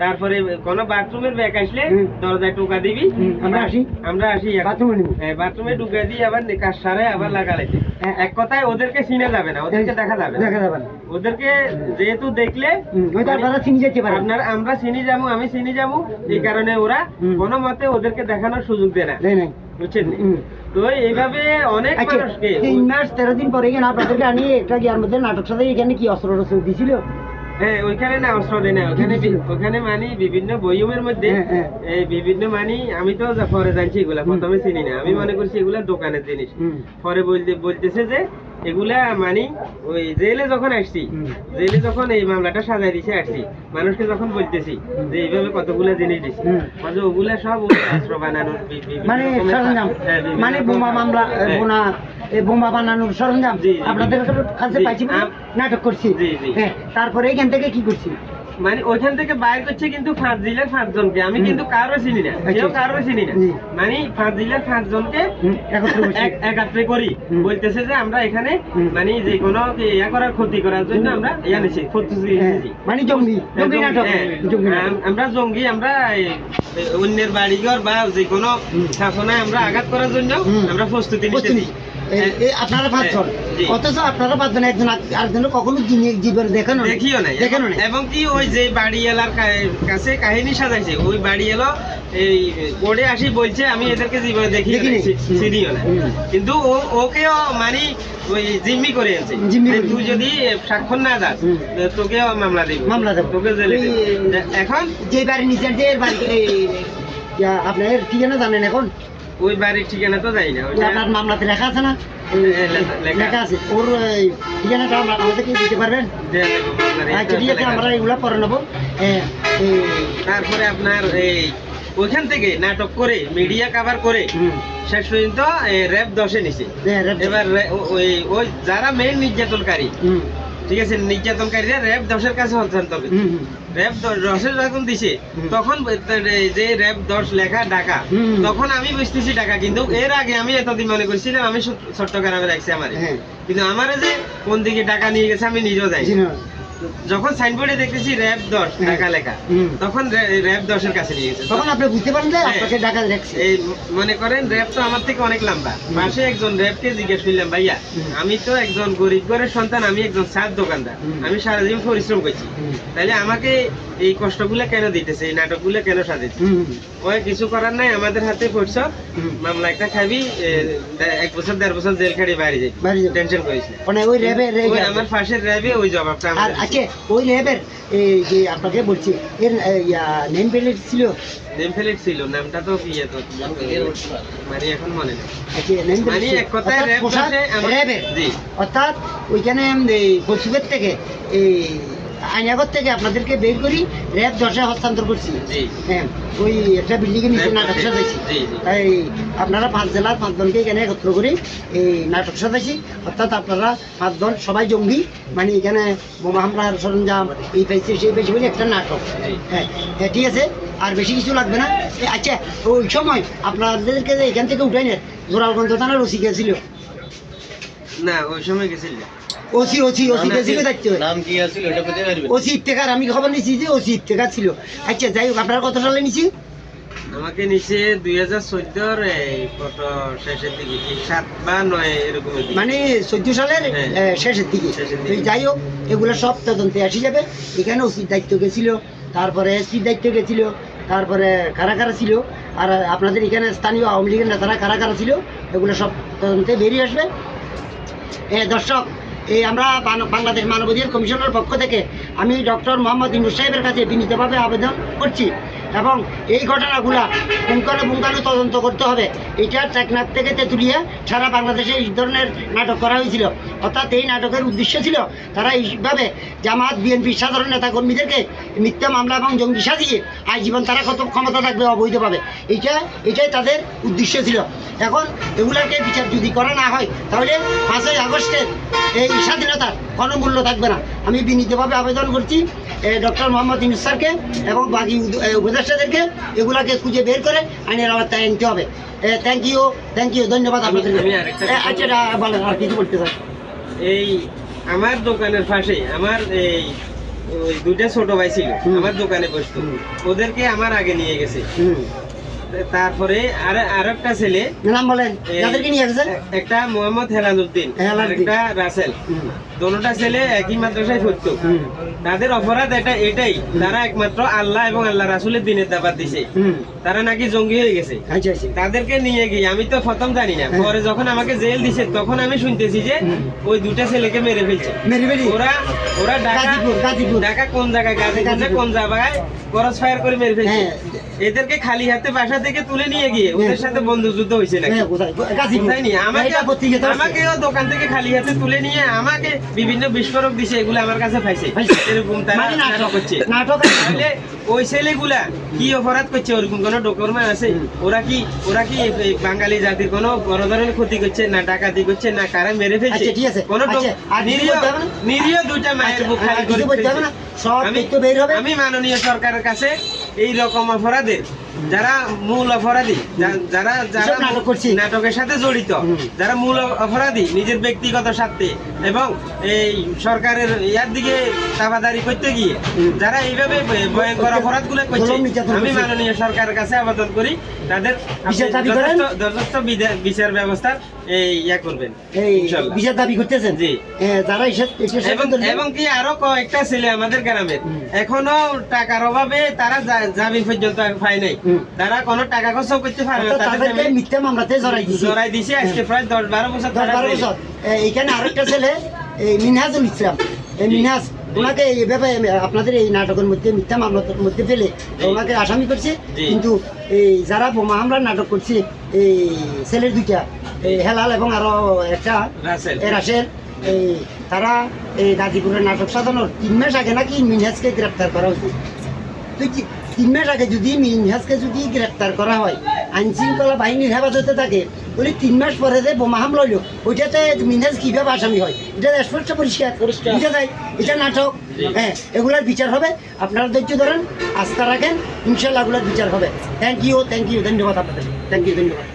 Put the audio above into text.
তারপরে কোনো বাথরুমের ব্যাগ আসলে দরজায় টোকা দিবি। আমরা আসি? আমরা আসি। বাথরুমে নিব। হ্যাঁ, বাথরুমে ঢুকে দিই আবার কাজ সারে আবার লাগালাইতে হ্যাঁ। এক কথায় ওদেরকে চিনে যাবে না ওদেরকে দেখা যাবে দেখা যাবে না। ওদেরকে যেহেতু দেখলে চিনি যেতে পারেন। আপনার আমরা চিনি যাব আমি চিনি যাব এই কারণে ওরা। কোনো মতে ওদেরকে দেখানোর সুযোগ দেয় না। বুঝছেন? তো এইভাবে অনেক আচ্ছা মানুষকে তিন মাস তেরো দিন পরে এখানে আপনাদেরকে আনিয়ে একটা গিয়ার মধ্যে নাটক সাথে এখানে কি অস্ত্র দিছিল? হ্যাঁ ওইখানে না অস্ত্র দেয় না ওখানে ওখানে মানি বিভিন্ন বইমের মধ্যে হ্যাঁ, হ্যাঁ। এই বিভিন্ন মানি আমি তো পরে জানছি এগুলা প্রথমে চিনি না। আমি মনে করছি এগুলা দোকানের জিনিস। পরে বলতে বলতেছে যে এগুলা মানে ওই জেলে যখন আসছি জেলে যখন এই মামলাটা সাজাই দিছে আসছি মানুষকে যখন বলতেছি যে এইভাবে কতগুলা জিনিস দিছি মানে ওগুলা সব অস্ত্র বানানোর মানে সরঞ্জাম হ্যাঁ, মানে বোমা মামলা হ্যাঁ। বোনা বোমা বানানোর সরঞ্জাম। আপনাদের কাছে পাইছি নাটক করছি। হ্যাঁ তারপরে এখান থেকে কি করছি মানে ওইখান থেকে বাইর করছে কিন্তু পাঁচ জেলার পাঁচ জনকে আমি কিন্তু কারও চিনি না। কেউ কারও চিনি না। মানে পাঁচ জেলার পাঁচ জনকে একত্র করি। বলতেছে যে আমরা এখানে মানে যে কোনো ইয়া করার ক্ষতি করার জন্য আমরা ইয়া নিছি প্রস্তুতি হ্যাঁ, মানে জঙ্গি। হ্যাঁ, আমরা জঙ্গি আমরা অন্যের বাড়িঘর বা যে কোনো হুম। শাসনায় আমরা আঘাত করার জন্য আমরা প্রস্তুতি প্রস্তুতি। এই আপনারা পাঁচজন। জি। অথচ আপনারা পাঁচজন একজন আরেক- আরেকজনের কখনো জীবনে দেখানো। দেখিও নাই। দেখানো নাই। এবং কি ওই যে বাড়ি কাছে কাহিনী সাজাইছে ওই এই পড়ে আসি বলছে আমি এদেরকে জীবনে দেখি। চিনিও না কিন্তু ও ওকেও মানে ওই জিম্মি করে জিম্মি তুই যদি স্বাক্ষর না দাস। তোকেও মামলা দিব। মামলা দেব। তোকে জেলে এখন? যে বাড়ি নিচের যে বাড়ি আপনার ঠিকানা জানেন এখন? ওই বাড়ির ঠিকানা তো যাই না আপনার মামলাতে লেখা আছে না? লেখা- আছে। ওর ঠিকানাটা দিতে পারবেন? আচ্ছা ঠিক আছে আমরা। এগুলা পরে নেব। তারপরে আপনার এই ওইখান থেকে নাটক করে মিডিয়া কভার করে শেষ পর্যন্ত র্যাব দশে নিছে। এবার ওই ওই যারা মেন নির্যাতনকারী হুম, ঠিক আছে নির্যাতনকারীরা র্যাব দশের কাছে হস্তান্তর করছে র্যাব দশের যখন দিছে। তখন যে র্যাব দশ লেখা ডাকা তখন আমি বুঝতেছি টাকা কিন্তু এর আগে আমি এতদিন মনে করছিলাম আমি ছোট্ট চট্টগ্রামে রাখছি আমার। হ্যাঁ। কিন্তু আমার যে কোন দিকে টাকা নিয়ে গেছে আমি নিজেও যাই। যখন সাইনবোর্ডে দেখতেছি র্যাব দশ। টাকা লেখা তখন র্যা- র্যাব দশের কাছে নিয়ে গেছে। তখন আপনি বুঝতে পারেন যে হ্যাঁ। আপনাকে রাখছে এই মনে করেন র্যাব তো আমার থেকে অনেক লম্বা। পাশে একজন র্যাবকে জিজ্ঞেস করলাম ভাইয়া আমি তো একজন গরিব ঘরের সন্তান আমি একজন সাত দোকানদার। আমি সারাদিন পরিশ্রম করছি। তাহলে আমাকে এই কষ্টগুলো কেন দিতেছে এই নাটকগুলো কেন সাজাইছে হুম, ওই কিছু করার নাই আমাদের হাতে পড়ছ। মামলা একটা খাবি এক বছর দেড় বছর জেল খাড়ি বাইরে যাই টেনশন করিস মানে ওই র্যাবের ওই আমার পাশের র্যাবে ওই জবাবটা আছে ওই র্যাবের এই যে আপনাকে বলছি এর নেম প্লেট ছিল? নেম প্লেট ছিল নামটা তো কি এত মানে এখন মনে নেই। আচ্ছা নেম মানে এক কথায় র্যাব জি। অর্থাৎ ওইখানে এই কচুবের থেকে এই আইনাগর থেকে আপনাদেরকে বের করি র্যাব দশে হস্তান্তর করছি। হ্যাঁ ওই একটা বিল্ডিং এর নিচে নাটক সাজাইছি। তাই আপনারা পাঁচ জেলার পাঁচজনকে এখানে একত্র করি এই নাটক সাজাইছি। অর্থাৎ আপনারা পাঁচজন সবাই জঙ্গি মানে এখানে বোমা হামলার সরঞ্জাম এই পাইছে সেই পাইছে বলে একটা নাটক। হ্যাঁ হ্যাঁ ঠিক আছে আর বেশি কিছু লাগবে না। আচ্ছা ওই সময় আপনাদেরকে যে এখান থেকে উঠাই নেন জোরালগঞ্জ থানার ওসি গেছিল? না ওই সময় গেছিল। ওসি ওসি ওসি গেছিল দায়িত্ব নাম কি আছিল এটা বলতে পারবেন? ওসি ইফতেখার আমি খবর নিছি যে ওসি ইফতেখার ছিল। আচ্ছা যাই হোক আপনার কত সালে নিছি। আমাকে নিচে দুই হাজার চোদ্দোর কত শেষের দিকে সাত বা নয় এরকমের দিকে। মানে চোদ্দ সালের হ্যাঁ। শেষের দিকে। যাই হোক এগুলো সব তদন্তে আসি যাবে এখানে ওসির দায়িত্ব গেছিল তারপরে এসপির দায়িত্ব গেছিল তারপরে কারা কারা ছিল আর আপনাদের এখানে স্থানীয় আওয়ামী লীগের নেতারা কারা কারা ছিল এগুলো সব তদন্তে বেরিয়ে আসবে এ, দর্শক এই আমরা বাংলাদেশ মানবাধিকার কমিশনের পক্ষ থেকে আমি ডক্টর মোহাম্মদ ইনুস সাহেবের কাছে বিনীতভাবে আবেদন করছি এবং এই ঘটনাগুলা পুঙ্খানু পুঙ্খানু তদন্ত করতে হবে। এটা টেকনাফ থেকে তেঁতুলিয়া সারা বাংলাদেশে এই ধরনের নাটক করা হয়েছিল। অর্থাৎ এই নাটকের উদ্দেশ্য ছিল তারা এইভাবে জামাত বিএনপির সাধারণ নেতা কর্মীদেরকে মিথ্যা মামলা এবং জঙ্গি সাজিয়ে আজীবন তারা কত ক্ষমতা থাকবে অবৈধভাবে। এইটা এটাই তাদের উদ্দেশ্য ছিল। এখন এগুলাকে বিচার যদি করা না হয়, তাহলে পাঁচই আগস্টের এই স্বাধীনতার কোনো মূল্য থাকবে না। আমি বিনীতভাবে আবেদন করছি ডক্টর মোহাম্মদ ইনুস এবং বাকি উদ- উপদেষ্টাদেরকে এগুলাকে খুঁজে বের করে আইনের আওতায় আনতে হবে। থ্যাংক ইউ থ্যাংক ইউ ধন্যবাদ এ, আচ্ছা বলেন আর কিছু বলতে চাই এই আমার দোকানের পাশে আমার এই ওই দুইটা ছোট ভাই ছিল আমার দোকানে বসতো। ওদেরকে আমার আগে নিয়ে গেছে। তারপরে আর আর একটা ছেলে নাম বলেন এই- যাদেরকে নিয়ে গেছে একটা মোহাম্মদ হেলালুদ্দিন একটা রাসেল। দোনোটা ছেলে একই মাদ্রাসায় পড়তো। তাদের অপরাধ এটা এটাই। তারা একমাত্র আল্লাহ এবং আল্লাহ রাসুলের দিনের দাবাত দিছে। তারা নাকি জঙ্গি হয়ে গেছে। আচ্ছা আচ্ছা। তাদেরকে নিয়ে গিয়ে আমি তো প্রথম জানি না হ্যাঁ। পরে যখন আমাকে জেল দিছে তখন আমি শুনতেছি যে ওই দুটা ছেলেকে মেরে ফেলছে। ওরা ওরা ঢাকা। ঢাকা কোন জায়গায়? গাজীপুর কোন জায়গায়? ক্রস ফায়ার করে মেরে ফেলছে। হ্যাঁ। এদেরকে খালি হাতে বাসা থেকে তুলে নিয়ে গিয়ে ওদের হ্যাঁ। সাথে বন্ধু যুদ্ধ হয়েছে নাকি? আমাকে। আমাকেও দোকান থেকে খালি হাতে তুলে নিয়ে আমাকে বিভিন্ন বিস্ফোরক দিছে এগুলো আমার কাছে পাইছে। এরকম তারা মানে নাটক করছে। নাটক তাহলে ওই ছেলেগুলা কি অপরাধ করছে? ওরকম কোনো ডকুমেন্ট আছে? ওরা কি ওরা কি বাঙালি জাতির কোনো বড় ধরনের ক্ষতি করছে না ডাকাতি করছে না কারা মেরে ফেলছে? আচ্ছা, ঠিক আছে। কোনো আচ্ছা, নিরীহ দুইটা মায়ের আচ্ছা, বুক খালি করে? আমি মাননীয় সরকারের কাছে এই রকম অপরাধের যারা মূল অপরাধী যারা যারা করছে। নাটকের সাথে জড়িত যারা মূল অপরাধী নিজের ব্যক্তিগত স্বার্থে এবং এই সরকারের ইয়ার দিকে তাবাদারি করতে গিয়ে যারা এইভাবে ভয়ঙ্কর অপরাধগুলো করছে আমি মাননীয় সরকারের কাছে আবেদন করি তাদের যথেষ্ট- বিচার ব্যবস্থার এই ইয়া করবেন। বিচার দাবি করতেছেন জি। যারা এবং কি আরও কয়েকটা ছেলে আমাদের গ্রামের এখনও টাকার অভাবে তারা জামিন পর্যন্ত পায় নাই। তারা কোনো টাকা খরচ করতে পারে না। তাদেরকে মিথ্যা মামলাতে জড়াই দিছে। জড়াই দিছে আজকে প্রায় দশ বারো বছর দশ তারা বারো জেলে। বছর। এ, এখানে আরেকটা ছেলে এই মিনহাজুল ইসলাম। এই মিনহাজ ওনাকে এইভাবে আপনাদের এই নাটকের মধ্যে মিথ্যা মামলার মধ্যে ফেলে ওনাকে আসামি করছে। কিন্তু এই যারা বোমা হামলার নাটক করছে এই ছেলের দুইটা এই হেলাল এবং আরও একটা। রাসেল এই তারা এই গাজীপুরের নাটক সাজানোর তিন মাস আগে নাকি মিনহাজকে গ্রেপ্তার করা হয়েছে। তুই কি তিন মাস আগে যদি মিনহাজকে যদি গ্রেপ্তার করা হয় আইন শৃঙ্খলা বাহিনীর হেফাজতে থাকে বলি তিন মাস পরে যে বোমা হামলা হইল ওইটাতে মিনহাজ কীভাবে আসামি হয়? এটা স্পষ্ট পরিষ্কার। পরিষ্কার। বুঝা যায়? এটা নাটক। হ্যাঁ এগুলার বিচার হবে। আপনারা ধৈর্য ধরেন আস্থা রাখেন ইনশাল্লাহ এগুলার বিচার হবে। থ্যাংক ইউ থ্যাংক ইউ ধন্যবাদ আপনাদের। থ্যাংক ইউ ধন্যবাদ।